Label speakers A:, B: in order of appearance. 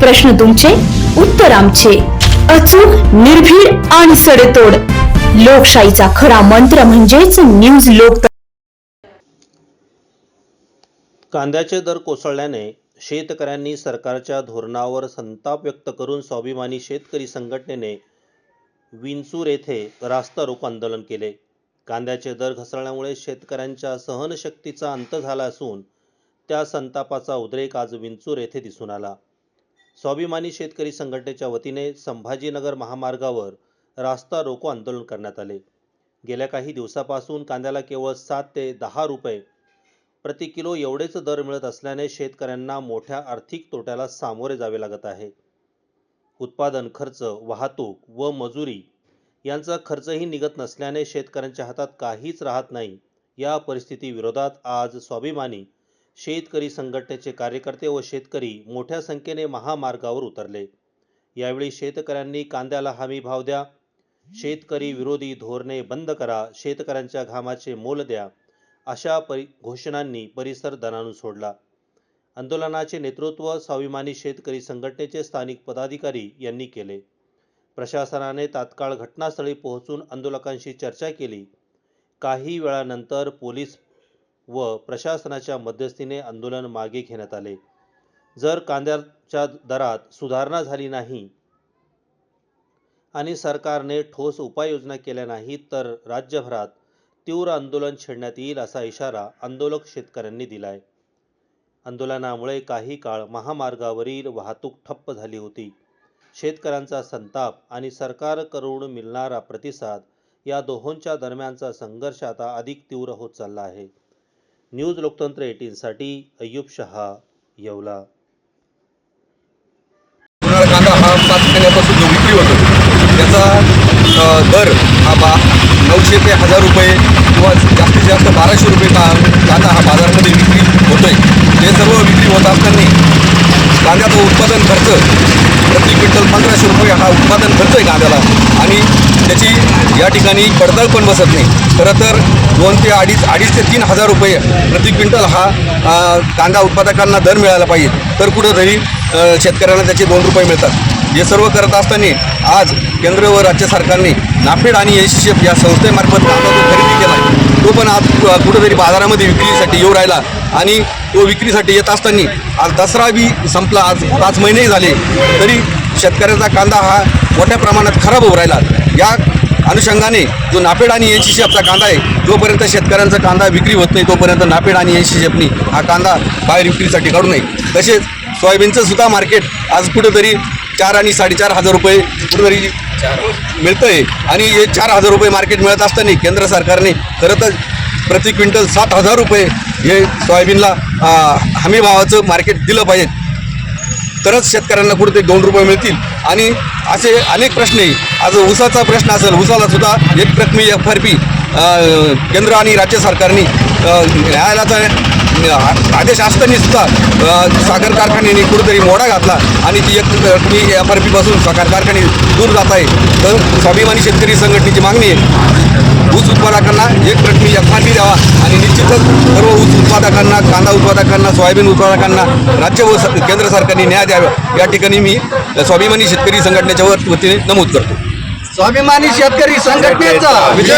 A: प्रश्न तुमचे उत्तर आमचे. अचूक निर्भीड आणि सडेतोड. लोकशाहीचा खरा मंत्र म्हणजेच न्यूज लोक
B: कांद्याचे दर कोसळल्याने शेतकऱ्यांनी सरकारच्या धोरणावर संताप व्यक्त करून स्वाभिमानी शेतकरी संघटनेने विंचूर येथे रास्ता रोको आंदोलन केले. कांद्याचे दर घसरल्यामुळे शेतकऱ्यांच्या सहनशक्तीचा अंत झाला असून त्या संतापाचा उद्रेक आज विंचूर येथे दिसून आला. स्वाभिमानी शेतकरी संघटनेच्या वतीने संभाजीनगर महामार्गावर रास्ता रोको आंदोलन करण्यात आले. गेल्या काही दिवसापासून कांद्याला केवळ सात ते दहा रुपये प्रति किलो एवढेच दर मिळत असल्याने शेतकऱ्यांना मोठ्या आर्थिक तोट्याला सामोरे जावे लागत आहे. उत्पादन खर्च वाहतूक व मजुरी यांचा खर्चही निघत नसल्याने शेतकऱ्यांच्या हातात काहीच राहत नाही. या परिस्थितीविरोधात आज स्वाभिमानी शेतकरी संघटनेचे कार्यकर्ते व शेतकरी मोठ्या संख्येने महामार्गावर उतरले. यावेळी शेतकऱ्यांनी कांद्याला हमी भाव द्या शेतकरी विरोधी धोरणे बंद करा शेतकऱ्यांच्या घामाचे मोल द्या अशा परि घोषणांनी परिसर दणाणून सोडला. आंदोलनाचे नेतृत्व स्वाभिमानी शेतकरी संघटनेचे स्थानिक पदाधिकारी यांनी केले. प्रशासनाने तात्काळ घटनास्थळी पोहोचून आंदोलकांशी चर्चा केली. काही वेळानंतर पोलीस व प्रशासनाच्या मध्यस्थीने आंदोलन मागे घेण्यात आले. जर कांद्याच्या दरात सुधारणा झाली नाही आणि सरकारने ठोस उपाययोजना केल्या नाहीत तर राज्यभरात तीव्र आंदोलन छेडण्यात येईल असा इशारा आंदोलक शेतकऱ्यांनी दिलाय. आंदोलनामुळे काही काळ महामार्गावरील वाहतूक ठप्प झाली होती. शेतकऱ्यांचा संताप आणि सरकारकडून मिळणारा प्रतिसाद या दोहोंच्या दरम्यानचा संघर्ष आता अधिक तीव्र होत चालला आहे. न्यूज लोकतंत्र एटीनसाठी अय्यूब शहा येवला.
C: कांदा हा पाच महिन्यापासून जो विक्री होतो त्याचा दर हा बा नऊशे ते हजार रुपये किंवा जास्तीत जास्त बाराशे रुपये का कांदा हा बाजारामध्ये विक्री होतोय. हे सर्व विक्री होत असताना कांद्याचा उत्पादन खर्च प्रति क्विंटल पंधराशे रुपये हा उत्पादन खर्च आहे कांद्याला. आणि त्याची या ठिकाणी पडताळ पण बसत नाही. खरं तर दोन ते अडीच अडीच ते तीन हजार रुपये प्रति क्विंटल हा कांदा उत्पादकांना दर मिळाला पाहिजे. तर कुठंतरी शेतकऱ्यांना त्याचे दोन रुपये मिळतात. हे सर्व करत असताना आज केंद्र व राज्य सरकारने नाफेड आणि एस या संस्थेमार्फत कांदा जो खरेदी केला आहे तो पण आज कुठंतरी बाजारामध्ये विक्रीसाठी येऊ राहिला आणि तो विक्रीसाठी येत असताना आज दसरा बी संपला. आज पाच महिनेही झाले तरी शेतकऱ्याचा कांदा हा मोठ्या प्रमाणात खराब होऊ राहिला. या अनुषंगाने जो नापेड आणि एनशी शेपचा कांदा आहे जोपर्यंत शेतकऱ्यांचा कांदा विक्री होत नाही तोपर्यंत नापेड आणि एनशी शेपनी हा कांदा बाहेर विक्रीसाठी काढू नये. तसेच सोयाबीनचं सुद्धा मार्केट आज कुठंतरी चार आणि साडेचार हजार रुपये कुठंतरी मिळतं आहे आणि हे चार हजार रुपये मार्केट मिळत असताना केंद्र सरकारने खरं तर प्रति क्विंटल सात हजार रुपये हे सोयाबीनला हमीभावाचं हमी भावाचं मार्केट दिलं पाहिजे. तरच शेतकऱ्यांना कुठेतरी दोन रुपये मिळतील. आणि असे अनेक प्रश्न आहे. आज ऊसाचा प्रश्न असेल ऊसाला सुद्धा एक रकमी एफ आर पी केंद्र आणि राज्य सरकारने न्यायालयाचा आदेश असताना साखर कारखान्याने कुठेतरी मोडा घातला आणि ती एक प्रथमी एफ आर पीपासून साखर कारखाने दूर जात आहे तर स्वाभिमानी शेतकरी संघटनेची मागणी आहे ऊस उत्पादकांना एक प्रथमी एफ आर पी द्यावा आणि निश्चितच सर्व ऊस उत्पादकांना कांदा उत्पादकांना सोयाबीन उत्पादकांना राज्य व केंद्र सरकारने न्याय द्यावा. या ठिकाणी मी स्वाभिमानी शेतकरी संघटनेच्या वर- वतीने नमूद करतो.
D: स्वाभिमानी शेतकरी संघटनेचा
C: विजय